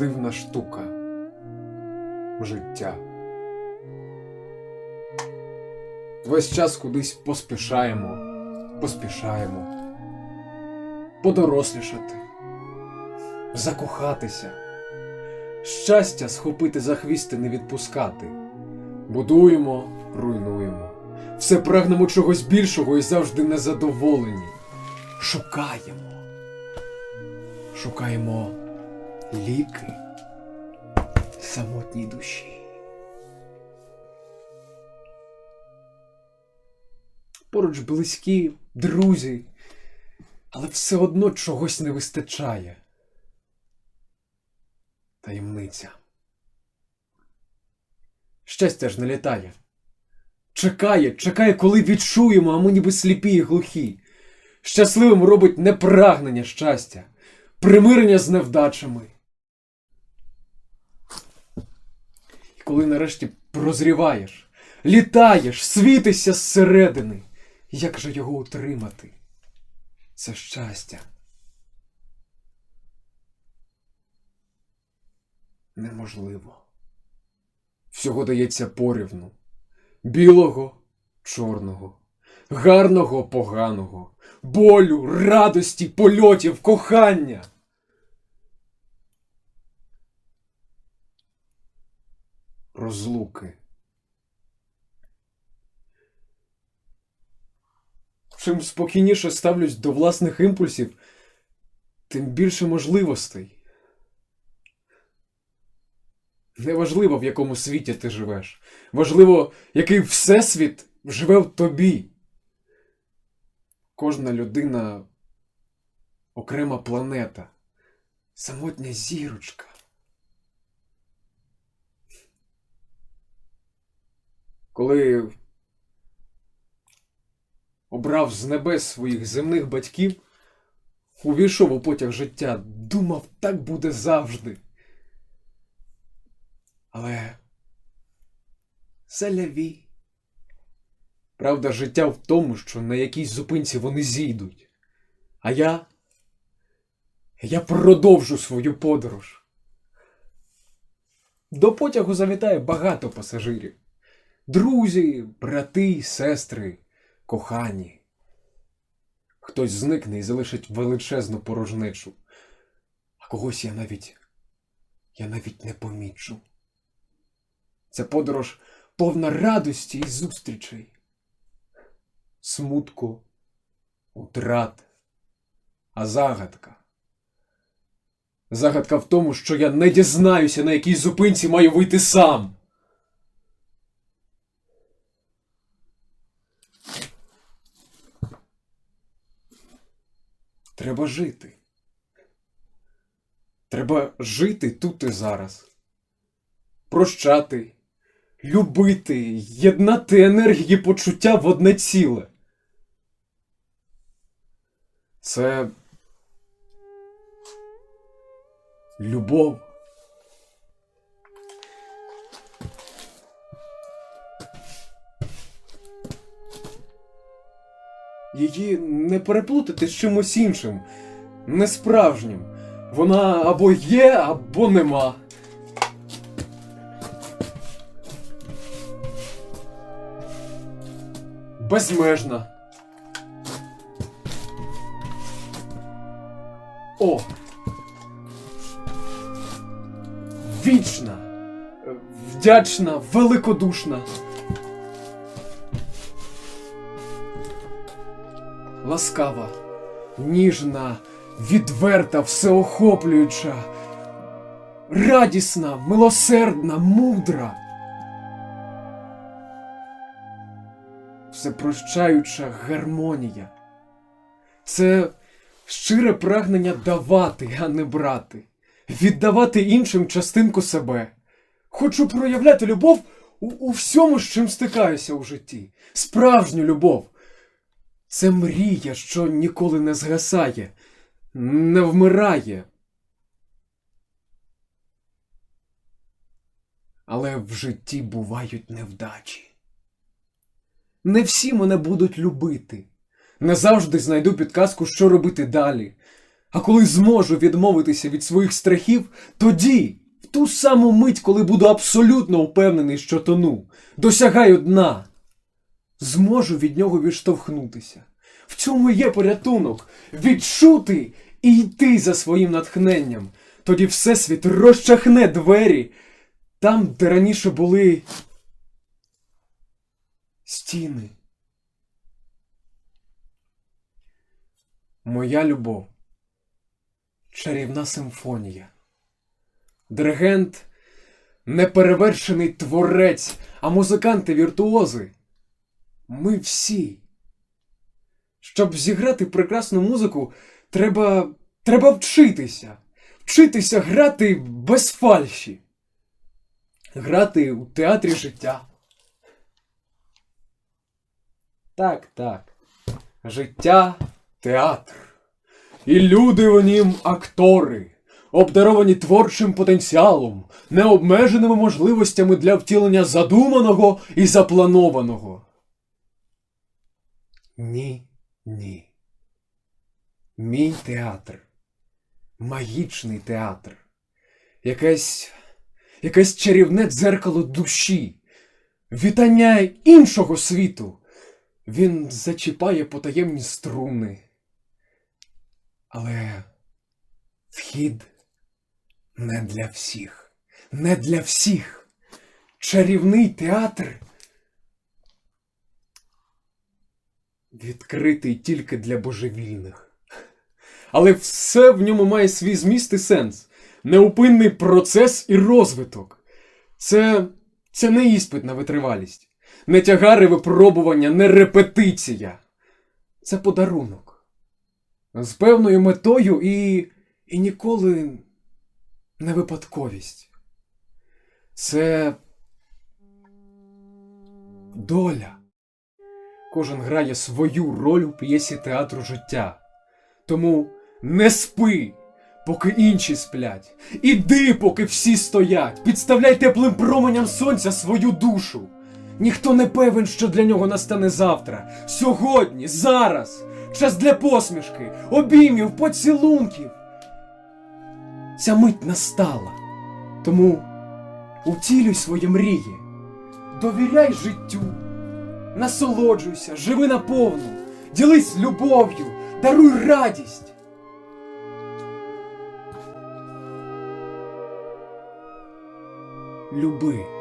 дивна штука. Життя. Весь час кудись поспішаємо, поспішаємо. Подорослішати, закохатися, щастя схопити за хвіст і не відпускати. Будуємо, руйнуємо. Все прагнемо чогось більшого і завжди незадоволені. Шукаємо. Шукаємо ліки самотній душі. Поруч близькі, друзі, але все одно чогось не вистачає. Таємниця. Щастя ж не літає. Чекає, чекає, коли відчуємо, а ми ніби сліпі і глухі. Щасливим робить не прагнення щастя, примирення з невдачами. Коли нарешті прозріваєш, літаєш, світишся зсередини, як же його утримати? Це щастя. Неможливо. Всього дається порівну. Білого, чорного, гарного, поганого, болю, радості, польотів, кохання. Розлуки. Чим спокійніше ставлюсь до власних імпульсів, тим більше можливостей. Неважливо, в якому світі ти живеш. Важливо, який всесвіт живе в тобі. Кожна людина окрема планета, самотня зірочка. Коли обрав з небес своїх земних батьків, увійшов у потяг життя, думав, так буде завжди. Але селяві. Правда, життя в тому, що на якійсь зупинці вони зійдуть. А я. Я продовжу свою подорож. До потягу завітає багато пасажирів. Друзі, брати, сестри, кохані. Хтось зникне і залишить величезну порожнечу, а когось я навіть. я навіть не помічу. Ця подорож повна радості і зустрічей, смутку, утрат, а загадка. Загадка в тому, що я не дізнаюся, на якій зупинці маю вийти сам. Треба жити. Треба жити тут і зараз. Прощати, любити, єднати енергії почуття в одне ціле. Це любов. Її не переплутати з чимось іншим, несправжнім. Вона або є, або нема. Безмежна. О! Вічна, вдячна, великодушна. Ласкава, ніжна, відверта, всеохоплююча, радісна, милосердна, мудра. Всепрощаюча гармонія. Це щире прагнення давати, а не брати, віддавати іншим частинку себе. Хочу проявляти любов у, у всьому, з чим стикаюся у житті. Справжню любов. Це мрія, що ніколи не згасає, не вмирає. Але в житті бувають невдачі. Не всі мене будуть любити. Не завжди знайду підказку, що робити далі. А коли зможу відмовитися від своїх страхів, тоді, в ту саму мить, коли буду абсолютно впевнений, що тону, досягаю дна, зможу від нього відштовхнутися. В цьому є порятунок відчути і йти за своїм натхненням. Тоді Всесвіт розчахне двері там, де раніше були стіни. Моя любов. Чарівна симфонія. Диригент неперевершений творець, а музиканти віртуози. Ми всі. Щоб зіграти прекрасну музику, треба, треба вчитися. Вчитися грати без фальші. Грати у театрі життя. Так, так. Життя театр. І люди в нім актори, обдаровані творчим потенціалом, необмеженими можливостями для втілення задуманого і запланованого. Ні, ні. Мій театр. Магічний театр. Якесь. якесь чарівне дзеркало душі. Вітання іншого світу. Він зачіпає потаємні струни. Але вхід не для всіх. Не для всіх. Чарівний театр відкритий тільки для божевільних. Але все в ньому має свій зміст і сенс. Неупинний процес і розвиток. Це, це не іспит на витривалість, не тягари випробування, не репетиція. Це подарунок. З певною метою і, і ніколи не випадковість. Це доля. Кожен грає свою роль у п'єсі театру життя. Тому не спи, поки інші сплять. Іди, поки всі стоять. Підставляй теплим променям сонця свою душу. Ніхто не певен, що для нього настане завтра. Сьогодні, зараз. Час для посмішки, обіймів, поцілунків. Ця мить настала. Тому утілюй свої мрії. Довіряй життю. Насолоджуйся, живи наповну, ділись любов'ю, даруй радість. Люби.